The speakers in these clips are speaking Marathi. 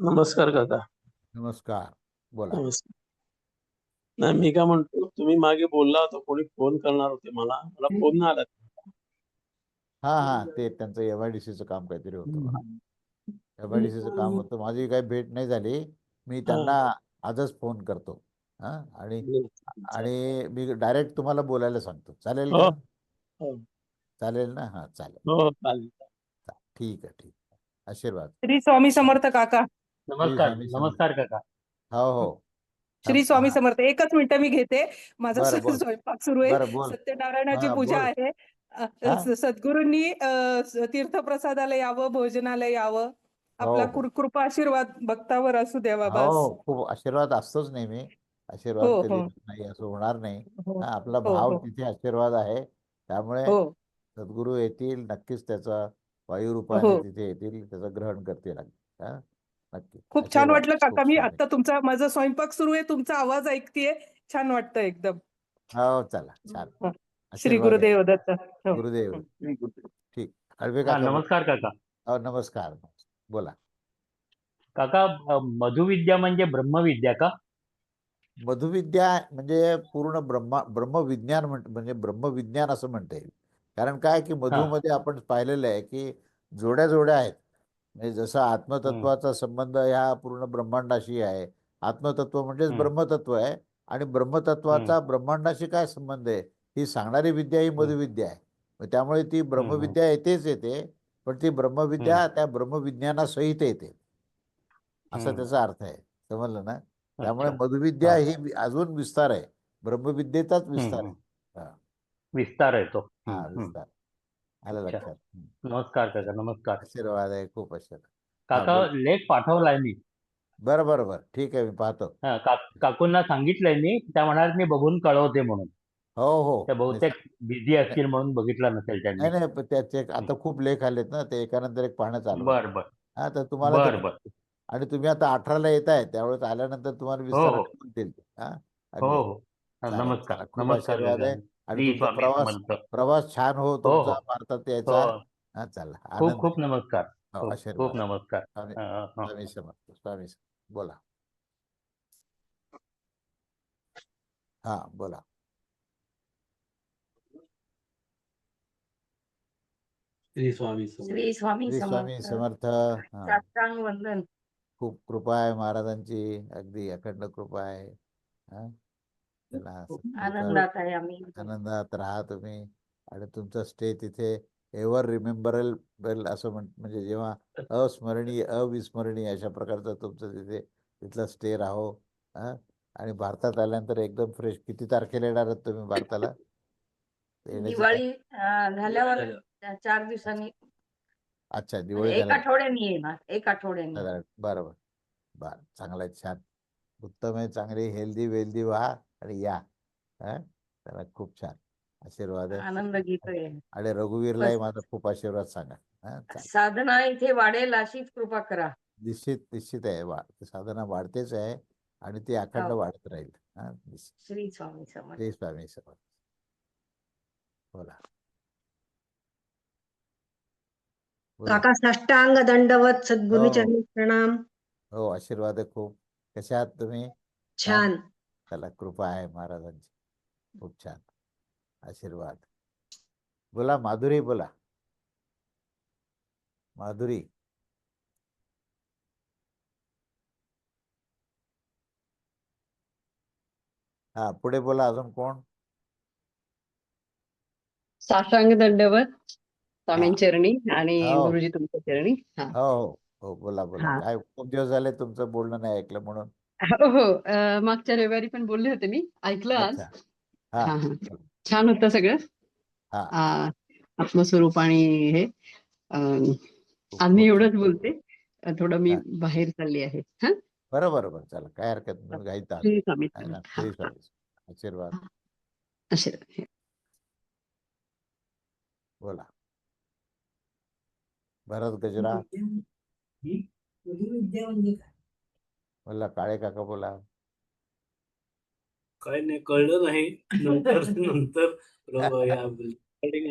नमस्कार काका. नमस्कार. बोला. नमस्कार. नाही मी काय म्हणतो तुम्ही मागे बोलला होता कोणी फोन करणार होते मला. मला फोन नाही आला. हा हा ते त्यांचं एमआयडीसीचं काम काहीतरी होतं एमआयडीसीचं काम होतं. माझी काही भेट नाही झाली. मी त्यांना आजच फोन करतो. हा आणि आणि मी डायरेक्ट तुम्हाला बोलायला सांगतो. चालेल हो. का? हो. चालेल ना? हा चालेल. हो चालेल. ठीक आहे ठीक आहे. आशीर्वाद. श्री स्वामी समर्थ काका. नमस्कार स्वामी समर्थ. नमस्कार काका हो हो श्री स्वामी हा, समर्थ एकच मिनिट मी घेते माझा बरं, बोल. स्वयंपाक सुरू आहे बरं बोल सत्यनारायणाची हा, पूजा बोल. आहे अ, हा? स- सद्गुरूंनी अ, स- तीर्थप्रसादाला यावं भोजनाला यावं आपला हो. कृ- कृपा आशीर्वाद भक्तावर असू द्यावा हो खूप आशीर्वाद असतोच नेहमी आशीर्वाद हो, कधी हो. नाही असं होणार नाही हो हा, आपला हो, भाव हो. तिथे आशीर्वाद आहे त्यामुळे हो सद्गुरू येतील नक्कीच त्याचा वायुरूपाने हो. तिथे येतील त्याचं ग्रहण करतील हा खूप छान. वाटलं काका मी आता तुमचा माझा स्वयंपाक सुरू आहे तुमचा आवाज ऐकतेय छान वाटतं एकदम. हो चला छान. हा. श्री आहे. गुरुदेव दत्त हो. गुरुदेव. ठीक. हा. नमस्कार काका. हो, नमस्कार. बोला. काका मधुविद्या म्हणजे ब्रह्मविद्या का? मधुविद्या म्हणजे पूर्ण ब्रह्मा ब्रह्मविज्ञान म्हण म्हणजे ब्रह्मविज्ञान असं म्हणता येईल. कारण काय की मधूमध्ये आपण पाहिलेलं आहे की जोड्या जोड्या आहेत. म्हणजे जसं आत्मतत्वाचा संबंध ह्या पूर्ण ब्रह्मांडाशी आहे. आत्मतत्व म्हणजेच. ब्रह्मतत्व आहे. आणि ब्रह्मतत्वाचा ब्रह्मांडाशी काय संबंध आहे? ही सांगणारी विद्या ही मधुविद्या आहे. त्यामुळे ती ब्रह्मविद्या येतेच येते पण ती ब्रह्मविद्या त्या ब्रह्मविज्ञानासहित येते. असा. त्याचा अर्थ आहे. समजलं ना? त्यामुळे. मधुविद्या हा. अजून विस्तार आहे. ब्रह्मविद्येचाच विस्तार आहे. विस्तार आहे तो. हा. विस्तार. आलं अच्छा. लक्षात. नमस्कार काका नमस्कार आशीर्वाद आहे खूप आशीर्वाद काका बोल. लेख पाठवलाय मी बरं बरं बरं ठीक आहे मी पाहतो हा, का- काकूंना सांगितलंय मी त्या म्हणाल मी बघून कळवते म्हणून हो हो त्या बहुतेक बिझी असतील म्हणून बघितलं नसेल नाही त्यांनी नाही पण त्याचे आता खूप लेख आलेत ना ते एकानंतर एक पाहणं चालू आहे. बर बर हा तर तुम्हाला बर ते- बर आणि तुम्ही आता अठराला येत आहे त्यावेळेस आल्यानंतर तुम्हाला विस्तार हो. म्हणतील ते. हा हो अगदी. हो हा, चालेल, नमस्कार खूप नमस्कार आशीर्वाद काका. आणि तुमचा स्वामी प्रवास समर्थ. प्रवास छान हो हो, तुमचा हो. भारतात यायचा. हो. हा चला. खूप आनंद खूप नमस्कार. हो, खूप आशीर्वाद. खूप नमस्कार. स्वामी हा, हा, हा. स्वामी समर्थ स्वामी समर्थ. बोला. हा बोला. श्री स्वामी समर्थ. श्री स्वामी श्री स्वामी समर्थ. समर्थ हा. साष्टांग वंदन खूप कृपा आहे महाराजांची. अगदी अखंड कृपा आहे. हा. तुमचा आनंदात आहे आम्ही. आनंदात राहा तुम्ही. आणि तुमचं स्टे तिथे एव्हर रिमेंबरेबल असं म्हण म्हणजे जेव्हा अस्मरणीय अविस्मरणीय अशा प्रकारचं तुमचं तिथे तिथलं स्टे राहो हा? आणि भारतात आल्यानंतर एकदम फ्रेश किती तारखेला येणार आहात तुम्ही भारताला? दिवाळी झाल्यावर चार दिवसांनी. अच्छा दिवाळी एक आठवड्यानी येणार एक आठवड्यानी. बरोबर. बर चांगलं आहे छान. उत्तम आहे चांगली हेल्दी वेल्दी व्हा! आणि या हा? त्याला खूप छान. आशीर्वाद आनंद घेतोय आणि रघुवीरलाही. माझा खूप आशीर्वाद सांगा. हा चालेल. साधना इथे वाढेल अशीच कृपा करा. निश्चित निश्चित आहे. वा साधना वाढतेच आहे आणि ती अखंड हो. वाढत राहील. हा निश्चित. श्री स्वामी समर्थ. जय स्वामी समर्थ. बोला. बोला. काका साष्टांग दंडवत सद्गुरु हो. चरणी प्रणाम. हो आशीर्वाद आहे खूप. कशा आहात तुम्ही? छान. त्याला कृपा आहे महाराजांची. खूप छान. आशीर्वाद. बोला माधुरी बोला. माधुरी. हा पुढे बोला अजून कोण? साष्टांग दंडवत स्वामींच्या चरणी आणि हो. गुरुजी तुमच्या चरणी. हा. हो हो. हो बोला बोला. काय खूप दिवस झाले तुमचं बोलणं नाही ऐकलं म्हणून. हो हो. अं, मागच्या रविवारी पण बोलले होते मी. ऐकलं आज. अच्छा. हा. हा हा. छान होतं सगळं. हा. आ, आत्मस्वरूप आणि हे. अं, खूप- आज मी खूप एवढंच. बोलते. अं, थोडं मी हा. बाहेर चालली आहे. हा? बरं बरं बरं चला काय हरकत नाही. घाईत आहात. श्री स्वामी. आहे ना, समर्थ. हा, श्री हा. स्वामी आशीर्वाद. आशीर्वाद. बोला. भरत गजरा. बोला काळे काका बोला. काय नाही कळलं नाही. नंतर नंतर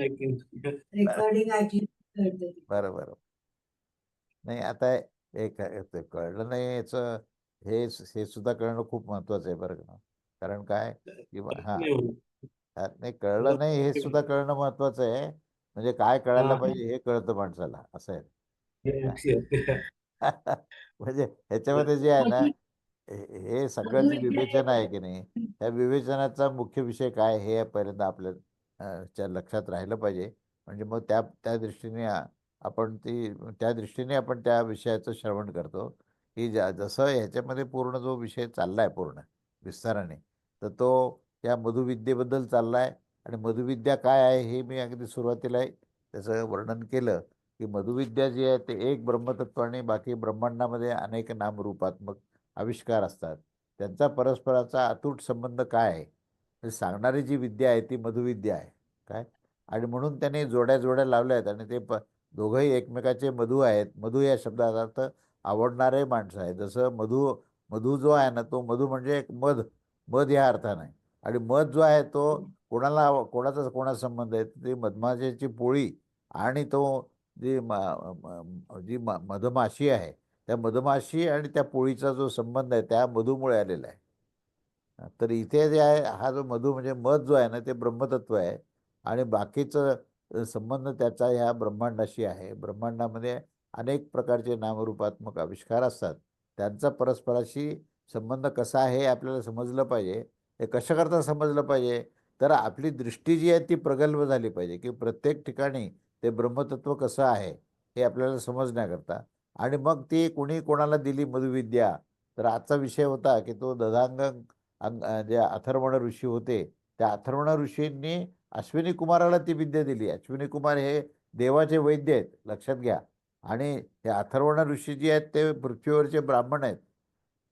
ऐकेन. रेकॉर्डिंग ऐकली बरं बरं नाही आता एक कळलं नाही याचं हे हे सुद्धा कळणं खूप महत्वाचं आहे बरं का. कारण काय? की बा- हा. नाही. हा, कळलं नाही हे सुद्धा कळणं महत्वाचं आहे. म्हणजे काय कळायला. पाहिजे हे कळतं माणसाला. असं आहे. म्हणजे ह्याच्यामध्ये जे आहे ना हे सगळं जे विवेचन आहे की नाही त्या विवेचनाचा मुख्य विषय काय हे पहिल्यांदा आपल्या लक्षात राहिलं पाहिजे. म्हणजे मग त्या त्या दृष्टीने आपण ती त्या दृष्टीने आपण त्या विषयाचं श्रवण करतो. की ज्या जसं ह्याच्यामध्ये पूर्ण जो विषय चाललाय पूर्ण विस्ताराने तर तो त्या मधुविद्येबद्दल चाललाय. आणि मधुविद्या काय आहे हे मी अगदी सुरुवातीला त्याचं वर्णन केलं. की मधुविद्या जी आहे ते एक ब्रह्मतत्व आणि बाकी ब्रह्मांडामध्ये अनेक नामरूपात्मक आविष्कार असतात. त्यांचा परस्पराचा अतूट संबंध काय आहे? म्हणजे सांगणारी जी विद्या आहे ती मधुविद्या आहे. काय? आणि म्हणून त्याने जोड्या जोड्या लावल्या आहेत आणि ते प दोघंही एकमेकाचे मधू आहेत. मधू या शब्दाचा अर्थ आवडणारे माणसं आहे जसं मधू मधू जो आहे ना तो मधू म्हणजे एक मध. मध या अर्थाने आणि मध जो आहे तो कोणाला आव- कोणाचा कोणा संबंध आहे? ती मधमाशाची पोळी आणि तो जी म- म- जी म- मधमाशी आहे. त्या मधमाशी आणि त्या पोळीचा जो संबंध आहे त्या मधूमुळे आलेला आहे. तर इथे जे आहे हा जो मधू म्हणजे मध जो आहे ना ते ब्रह्मतत्व आहे. आणि बाकीचं संबंध त्याचा ह्या ब्रह्मांडाशी आहे. ब्रह्मांडामध्ये अनेक प्रकारचे नामरूपात्मक आविष्कार असतात. त्यांचा परस्पराशी संबंध कसा आहे हे आपल्याला समजलं पाहिजे. हे कशाकरता समजलं पाहिजे? तर आपली दृष्टी जी आहे ती प्रगल्भ झाली पाहिजे. की प्रत्येक ठिकाणी ते ब्रह्मतत्व कसं आहे हे आपल्याला समजण्याकरता. आणि मग ती कुणी कोणाला दिली मधुविद्या? तर आजचा विषय होता की तो दधांग अंग जे अथर्वण ऋषी होते त्या अथर्वण ऋषींनी अश्विनी कुमाराला ती विद्या दिली. अश्विनी कुमार हे देवाचे वैद्य आहेत लक्षात घ्या. आणि हे अथर्वण ऋषी जे आहेत ते पृथ्वीवरचे ब्राह्मण आहेत.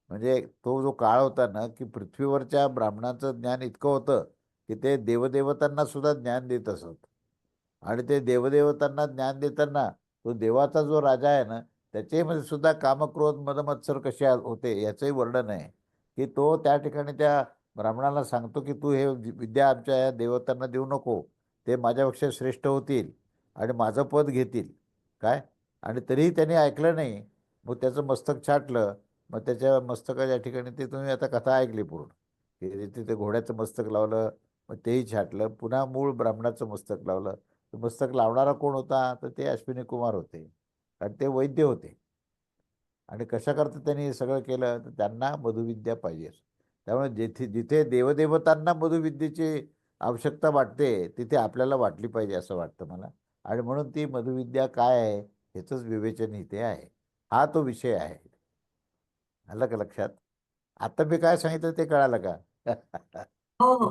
म्हणजे तो जो काळ होता ना की पृथ्वीवरच्या ब्राह्मणाचं ज्ञान इतकं होतं की ते देवदेवतांना सुद्धा ज्ञान देत असत. आणि ते देवदेवतांना ज्ञान देताना तो देवाचा जो राजा आहे ना त्याच्यामध्ये सुद्धा कामक्रोध मदमत्सर कसे आ- होते याचंही वर्णन आहे. की तो त्या ठिकाणी त्या ब्राह्मणाला सांगतो की तू हे विद्या आमच्या या देवतांना देऊ नको. ते माझ्यापेक्षा श्रेष्ठ होतील आणि माझं पद घेतील. काय? आणि तरीही त्यांनी ऐकलं नाही. मग त्याचं मस्तक छाटलं. मग त्याच्या मस्तकाच्या ठिकाणी ते तुम्ही आता कथा ऐकली पूर्ण. की तिथे घोड्याचं मस्तक लावलं मग तेही छाटलं. पुन्हा मूळ ब्राह्मणाचं मस्तक लावलं. मस्तक लावणारा कोण होता? तर ते अश्विनी कुमार होते. कारण ते वैद्य होते. आणि कशा करता त्यांनी हे सगळं केलं? तर त्यांना मधुविद्या पाहिजे. त्यामुळे जिथे जिथे देवदेवतांना मधुविद्येची आवश्यकता वाटते तिथे आपल्याला वाटली पाहिजे असं वाटतं मला. आणि म्हणून ती मधुविद्या काय आहे? ह्याचंच विवेचन इथे आहे. हा तो विषय आहे. आलं का लक्षात? आता मी काय सांगितलं ते कळालं का? हो हो.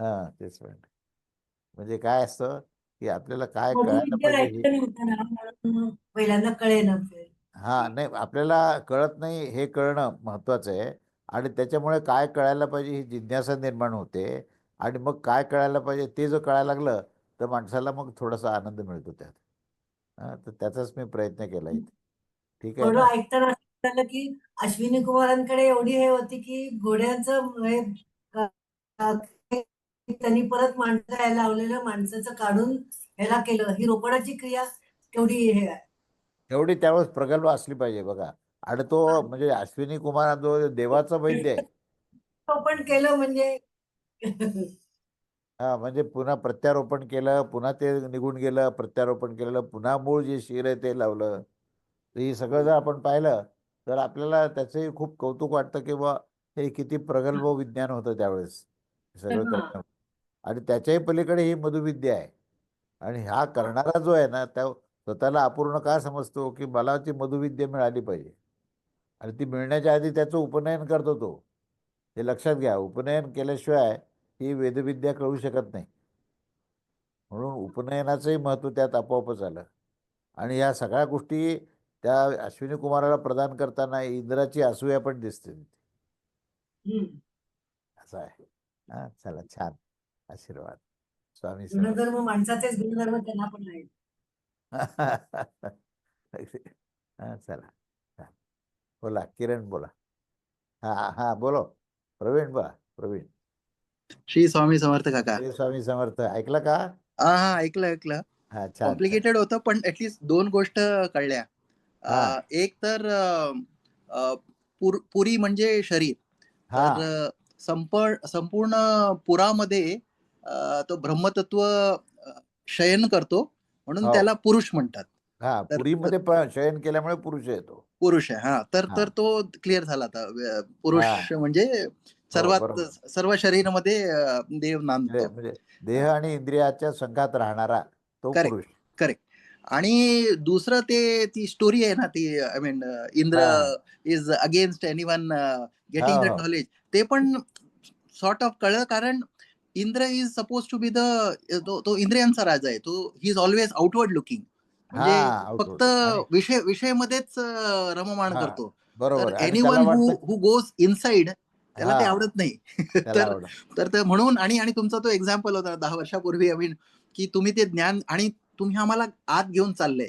हा तेच म्हणजे काय असतं? की आपल्याला काय कळायला पाहिजे हे- ना म्हणून मग पहिल्यांदा हा नाही आपल्याला कळत नाही हे कळणं महत्वाचं आहे. आणि त्याच्यामुळे काय कळायला पाहिजे ही जिज्ञासा निर्माण होते. आणि मग काय कळायला पाहिजे ते जर कळायला लागलं तर माणसाला मग थोडासा आनंद मिळतो त्यात. हा तर त्याचाच मी प्रयत्न केला इथे. ठीक आहे ना? ऐकताना की अश्विनी कुमारांकडे एवढी हे होती की घोड्यांचं हे अ, अ, त्यांनी परत माणसं यायला लावलेलं माणसाचं काढून ह्याला केलं. ही रोपणाची क्रिया केवढी हे आहे. एवढी त्यावेळेस प्रगल्भ असली पाहिजे बघा. आणि तो म्हणजे अश्विनी कुमार जो देवाचा वैद्य आहे. रोपण केलं म्हणजे. हा म्हणजे पुन्हा प्रत्यारोपण केलं पुन्हा ते निघून गेलं प्रत्यारोपण केलेलं पुन्हा मूळ जे शिर आहे ते लावलं. हे सगळं जर आपण पाहिलं तर आपल्याला त्याचंही खूप कौतुक वाटतं की बा हे किती प्रगल्भ विज्ञान होतं त्यावेळेस. सगळं आणि त्याच्याही पलीकडे ही मधुविद्या आहे. आणि हा करणारा जो आहे ना त्या स्वतःला अपूर्ण का समजतो? की मला ती मधुविद्या मिळाली पाहिजे. आणि ती मिळण्याच्या आधी त्याचं उपनयन करतो तो. हे लक्षात घ्या उपनयन केल्याशिवाय ही वेदविद्या कळू शकत नाही. म्हणून उपनयनाचंही महत्त्व त्यात आपोआपच आलं. आणि या सगळ्या गोष्टी त्या अश्विनी कुमाराला प्रदान करताना इंद्राची असूया पण दिसते. असं आहे. हा चला छान. आशीर्वाद. स्वामी. गुणधर्म माणसाचेच गुणधर्म त्यांना पण आहेत. हा चला. हा. बोला किरण बोला. हा हा, बोलो. प्रवीण बोला प्रवीण. श्री स्वामी समर्थ काका. हे स्वामी समर्थ. ऐकलं का? हा हा ऐकलं ऐकलं. हा. कॉम्प्लिकेटेड होतं पण ऍटलीस्ट दोन गोष्ट कळल्या. एक तर पुर- पुरी म्हणजे शरीर. हा. संपूर्ण पुरामध्ये तो ब्रह्मतत्व शयन करतो म्हणून हो. त्याला पुरुष म्हणतात हा पुरीमध्ये शयन केल्यामुळे पुरुष येतो पुरुष आहे हा तर हा. तर तो क्लिअर झाला आता पुरुष हा. म्हणजे सर्वात बरोबर. सर्व शरीरामध्ये देव नांदतो म्हणजे देह आणि इंद्रियाच्या संघात राहणारा तो. पुरुष करेक्ट आणि दुसरं ते ती स्टोरी आहे ना ती आय मीन इंद्र हा. Is against any one getting हो, हो. नॉलेज ते पण सॉर्ट ऑफ कळलं कारण Indra is suppose to be the तो तो इंद्रियांचा राजा आहे. तो he is always outward looking म्हणजे हा. फक्त विषय विषयमध्येच रममाण हा, करतो. बरोबर. Any one who who goes inside त्याला ते हा. आवडत नाही. तर. तर म्हणून आणि आणि तुमचा तो एक्झाम्पल होता दहा वर्षापूर्वी आय मीन की तुम्ही ते ज्ञान आणि तुम्ही आम्हाला आत घेऊन चालले.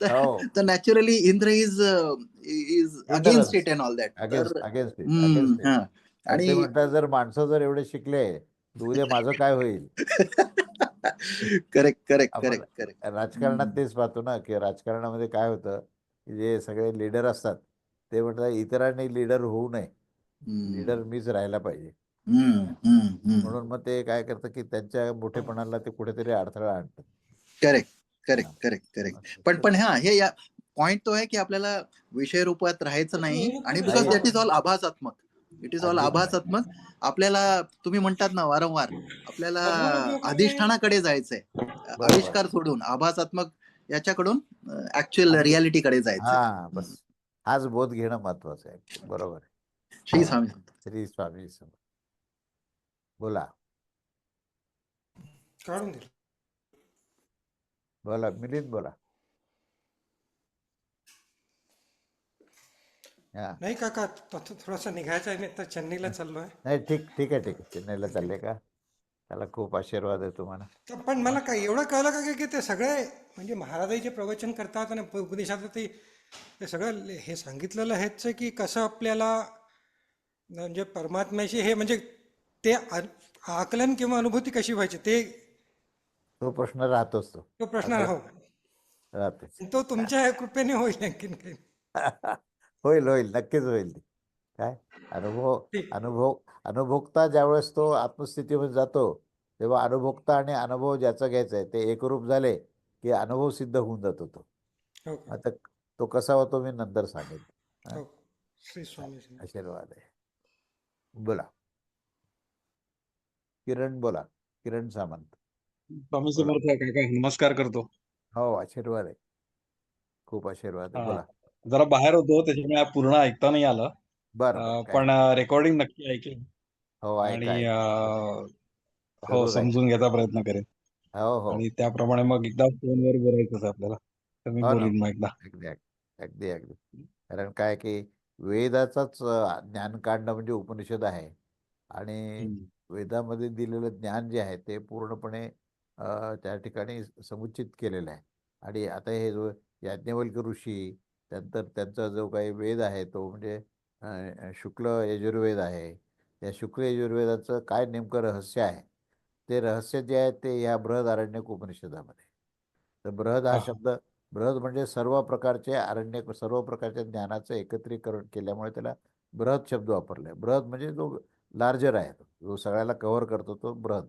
तर हो. Naturally Indra is is against it and all that हा. आणि जर माणसं जर एवढे शिकले उद्या माझं काय होईल? करेक्ट करेक्ट करेक्ट करेक्ट राजकारणात. तेच पाहतो ना की राजकारणामध्ये काय होतं की जे सगळे लीडर असतात ते म्हणतात इतरांनी लीडर होऊ नये. लीडर मीच राहायला पाहिजे. म्हणून मग ते काय करतं की त्यांच्या मोठेपणाला ते कुठेतरी अडथळा आणतात करेक्ट करेक्ट करेक्ट करेक्ट पण पण हा हे या पॉइंट तो आहे की आपल्याला विषय रूपात राहायचं नाही आणि because. That is all आभासात्मक. It is all. आभासात्मक. आपल्याला तुम्ही म्हणतात ना वारंवार. आपल्याला अधिष्ठानाकडे जायचंय. आविष्कार सोडून आभासात्मक याच्याकडून ऍक्च्युअल रियालिटीकडे जायचं हा बस. हाच बोध घेणं महत्वाचं आहे. बरोबर श्री स्वामी श्री स्वामी समर्थ. बोला. काढून बोला मिलिंद बोला. नाही काका थोडासा निघायचा आहे मी तर चेन्नईला चाललोय. नाही ठीक ठीक आहे ठीक आहे. चेन्नईला चालले का? त्याला खूप आशीर्वाद आहे तुम्हाला. पण मला काय एवढं कळलं का की ते सगळे म्हणजे महाराजांचे जे प्रवचन करतात आणि उपदेशात ते ते सगळं हे सांगितलेलं हेच आहे की कसं आपल्याला म्हणजे परमात्म्याशी हे म्हणजे ते आकलन किंवा अनुभूती कशी व्हायची ते तो प्रश्न राहतोच तो. तो प्रश्न आता- राहो. राहतोच. तो तुमच्या कृपेने होईल आणखीन काही. होईल होईल. नक्कीच होईल. ती. काय? अनुभव. अनुभव अनुभोक्ता ज्यावेळेस तो आत्मस्थितीमध्ये जातो तेव्हा अनुभोक्ता आणि अनुभव ज्याचा घ्यायचा आहे ते एकरूप झाले की अनुभव सिद्ध होऊन जातो तो. हो? आता तो कसा होतो मी नंतर सांगेन. हो. आशीर्वाद आहे. बोला. किरण बोला. किरण सामंत. स्वामी समर्थ काका नमस्कार करतो. हो आशीर्वाद आहे. खूप आशीर्वाद आहे. बोला. जरा बाहेर होतो त्याच्यामुळे पूर्ण ऐकता नाही आलं. बरं अं, काय. पण रेकॉर्डिंग नक्की ऐकेल हो ऐका आणि ऐका. अं, हो जरूर ऐका. समजून घ्यायचा प्रयत्न करेन. हो हो. आणि त्याप्रमाणे मग एकदा फोनवर बोलायचं आपल्याला. तर मी हो ना. बोलीन मग एकदा. अगदी अगदी. अगदी अगदी. कारण काय की वेदाचाच अ, ज्ञान काढणं म्हणजे उपनिषद आहे. आणि हम्म. वेदामध्ये दिलेलं ज्ञान जे आहे ते पूर्णपणे अ, त्या ठिकाणी समुचित केलेलं आहे. आणि आता हे जो याज्ञवल्क्य ऋषी त्यानंतर त्यांचा जो काही वेद आहे तो म्हणजे शुक्ल यजुर्वेद आहे. या शुक्ल यजुर्वेदाचं काय नेमकं रहस्य आहे? ते रहस्य जे आहे ते ह्या बृहदारण्यक उपनिषदामध्ये तर बृहद हा. शब्द बृहद म्हणजे सर्व प्रकारचे अरण्य सर्व प्रकारच्या ज्ञानाचं एकत्रीकरण केल्यामुळे त्याला बृहद शब्द वापरलाय बृहद म्हणजे जो लार्जर आहे जो सगळ्याला कव्हर करतो तो बृहद.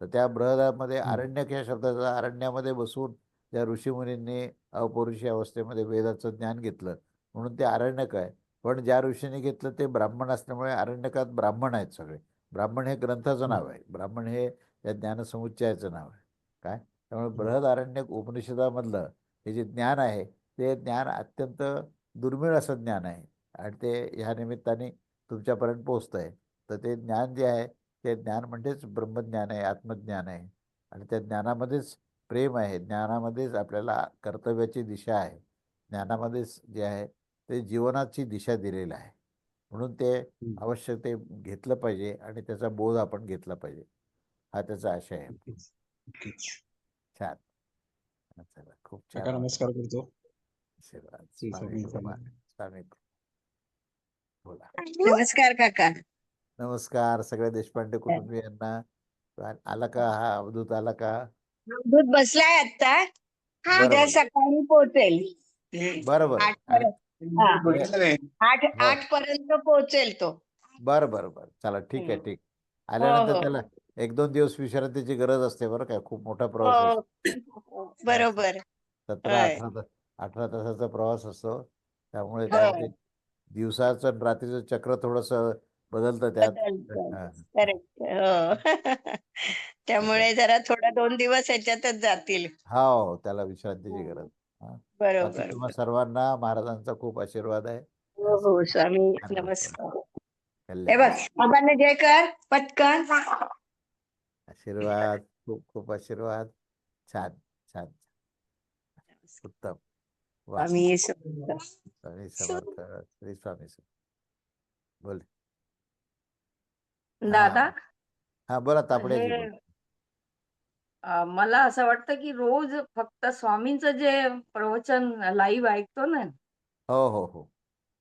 तर त्या बृहदामध्ये हम्म. अरण्यक या शब्दाचा अरण्यामध्ये बसून त्या ऋषीमुनींनी अपौरुषी अवस्थेमध्ये वेदाचं ज्ञान घेतलं. म्हणून ते अरण्यक आहे. पण ज्या ऋषीने घेतलं ते ब्राह्मण असल्यामुळे अरण्यकात ब्राह्मण आहेत सगळे. ब्राह्मण हे ग्रंथाचं नाव आहे. ब्राह्मण हे या ज्ञानसमुच्चयाचं नाव आहे. काय? त्यामुळे बृहद अरण्यक उपनिषदामधलं हे जे ज्ञान आहे ते ज्ञान अत्यंत दुर्मिळ असं ज्ञान आहे. आणि ते ह्या निमित्ताने तुमच्यापर्यंत पोचतं आहे तर ते ज्ञान जे आहे ते ज्ञान म्हणजेच ब्रह्मज्ञान आहे आत्मज्ञान आहे. आणि त्या ज्ञानामध्येच प्रेम आहे ज्ञानामध्येच आपल्याला कर्तव्याची दिशा आहे. ज्ञानामध्येच जे आहे ते जीवनाची दिशा दिलेलं आहे. म्हणून ते अवश्य ते घेतलं पाहिजे आणि त्याचा बोध आपण घेतला पाहिजे. हा त्याचा आशय आहे. छान. चला खूप छान. नमस्कार करतो. स्वामी. बोला. नमस्कार काका. नमस्कार सगळ्या देशपांडे कुटुंबियांना. आला का? हा अवधूत आला का? दूध बसलाय आता बरं, उद्या बरं. सकाळी पोहोचेल. बरं बरं आठ हा. आठ हो. पर्यंत पोहोचेल तो. बरं बरं बरं. चला ठीक आहे. ठीक. हो आल्यानंतर हो त्याला एक दोन दिवस विश्रांतीची गरज असते बरं काय खूप मोठा प्रवास असतो. हो बरोबर. सतरा. अठरा तास अठरा तासाचा प्रवास असतो. त्यामुळे हो. दिवसाचं रात्रीचं चक्र थोडस बदलतं त्यात. त्यामुळे जरा थोडा दोन दिवस ह्याच्यातच जातील. हो त्याला विश्रांतीची गरज. हा. बाकी बरोबर तुम्हा सर्वांना महाराजांचा खूप आशीर्वाद आहे. हो हो स्वामी. नमस्कार. हे कल्याण बघ बाबांना जय कर पटकन. आशीर्वाद खूप खूप आशीर्वाद. छान छान उत्तम. वा. स्वामी समर्थ. स्वामी समर्थ. श्री स्वामी समर्थ. बोल. दादा? हा. बोला हे अ, मला असं वाटतं की रोज फक्त स्वामींचं जे प्रवचन लाईव्ह ऐकतो ना. हो हो हो.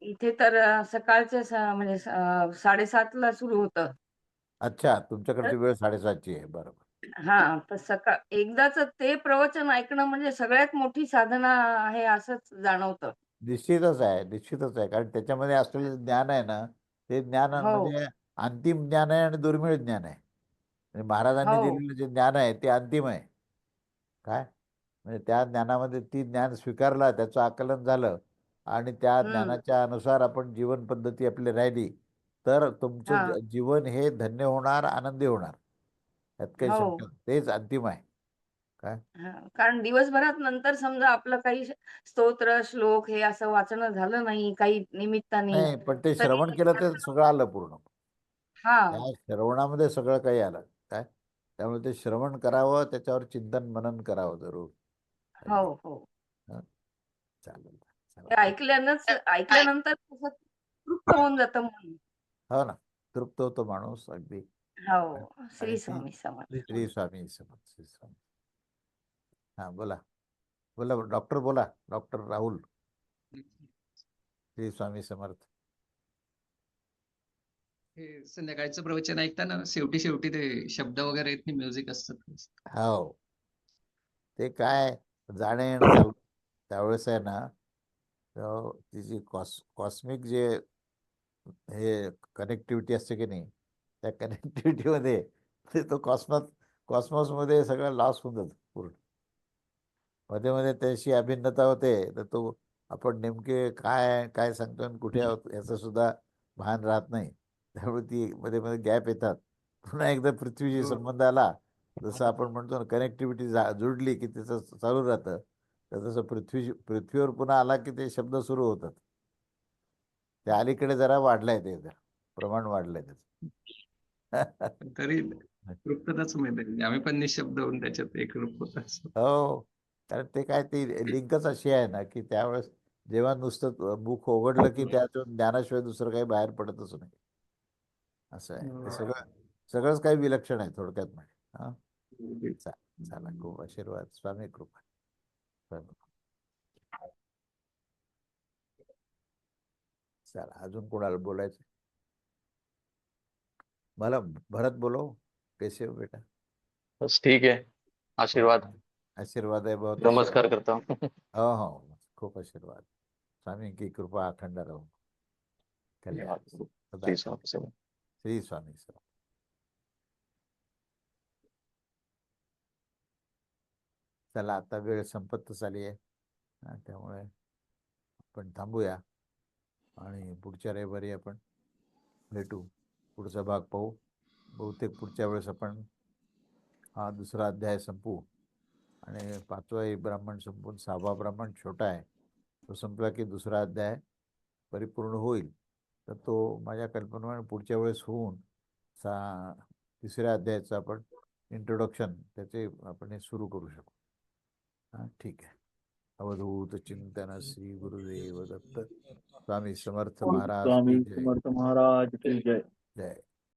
इथे तर सकाळचे म्हणजे स- अ, साडेसातला सुरू होतं. अच्छा तुमच्याकडची वेळ साडेसातची आहे. बरोबर. हा तर सकाळ एकदाच ते प्रवचन ऐकणं म्हणजे सगळ्यात मोठी साधना आहे असंच जाणवतं. निश्चितच आहे निश्चितच आहे. कारण त्याच्यामध्ये असलेलं ज्ञान आहे ना ते ज्ञान हो. म्हणजे अंतिम ज्ञान आहे आणि दुर्मिळ ज्ञान आहे. म्हणजे महाराजांनी हो. दिलेलं जे ज्ञान आहे ते अंतिम आहे काय म्हणजे त्या ज्ञानामध्ये ती ज्ञान स्वीकारला त्याचं आकलन झालं आणि त्या हम्म. ज्ञानाच्या अनुसार आपण जीवन पद्धती आपली राहिली तर तुमचं. ज- जीवन हे धन्य होणार आनंदी होणार त्यात काही हो. शंका नाही. तेच अंतिम आहे हा, कारण दिवसभरात नंतर समजा आपलं काही स्तोत्र श्लोक हे असं वाचणं झालं नाही काही निमित्ताने नाही पण ते तरी श्रवण केलं तर सगळं आलं पूर्ण हा त्या श्रवणामध्ये सगळं काही आलं काय त्यामुळे ते श्रवण करावं त्याच्यावर चिंतन मनन करावं जरूर. हो हो चालेल. ऐकल्यानंच ऐकल्यानंतर तृप्त होऊन जातं मन हो ना. तृप्त होतो माणूस अगदी. हो. श्री स्वामी समर्थ. श्री स्वामी. समर्थ श्री स्वामी. हा बोला. बोला डॉक्टर बोला. डॉक्टर राहुल. श्री स्वामी समर्थ. हे संध्याकाळचं प्रवचन ऐकताना शेवटी शेवटी ते शब्द वगैरे येत म्युझिक असतात. हो. ते काय जाणे त्यावेळेस आहे ना तिची कॉस कॉस्मिक जे हे कनेक्टिव्हिटी असते की नाही त्या कनेक्टिव्हिटीमध्ये ते तो कॉस्मॉस कॉस्मॉसमध्ये सगळं लॉस होऊन जातो पूर्ण. मध्ये मध्ये त्याची अभिन्नता होते तर तो आपण नेमके काय काय सांगतो आणि कुठे आहोत याचं सुद्धा भान राहत नाही. त्यामुळे ती मध्ये मध्ये गॅप येतात. पुन्हा एकदा पृथ्वीशी संबंध आला जसं आपण म्हणतो ना कनेक्टिव्हिटी जुडली की त्याचं चालू राहतं तर तसं पृथ्वी पृथ्वीवर पुन्हा आला की ते शब्द सुरू होतात. त्या अलीकडे जरा वाढलंय ते जरा प्रमाण वाढलंय त्याचं. तरी आम्ही पण निशब्द होऊन त्याच्यात होत असतो. हो कारण ते काय ती लिंकच अशी आहे ना की त्यावेळेस जेव्हा नुसतं मुख उघडलं की त्यातून ज्ञानाशिवाय दुसरं काही बाहेर पडतच नाही. असं आहे. ते सगळं सगळंच काही विलक्षण आहे थोडक्यात म्हणजे. हा. चला खूप आशीर्वाद. स्वामी कृपा. चला. अजून कोणाला बोलायचं मला भरत बोलव कैसे हो बेटा. बस ठीक आहे. आशीर्वाद. आशीर्वाद आहे बहुत नमस्कार करता. हो हो. खूप आशीर्वाद. स्वामी की कृपा अखंड राहू. कल्याण. सदा श्री स्वामी सर चला आता वेळ संपत्त झाली आहे त्यामुळे आपण थांबूया आणि पुढच्या रविवारी आपण भेटू पुढचा भाग पाहू बहुतेक पुढच्या वेळेस आपण हा दुसरा अध्याय संपू आणि पाचवाही ब्राह्मण संपून सहावा ब्राह्मण छोटा आहे तो संपला की दुसरा अध्याय परिपूर्ण होईल तर तो माझ्या कल्पनेने पुढच्या वेळेस होऊन सा तिसऱ्या अध्यायाचं आपण इंट्रोडक्शन त्याचे आपण हे सुरू करू शकू. हां ठीक आहे. अवधूत चिंतन श्री गुरुदेव दत्त. स्वामी समर्थ महाराज स्वामी समर्थ महाराज जय. जय.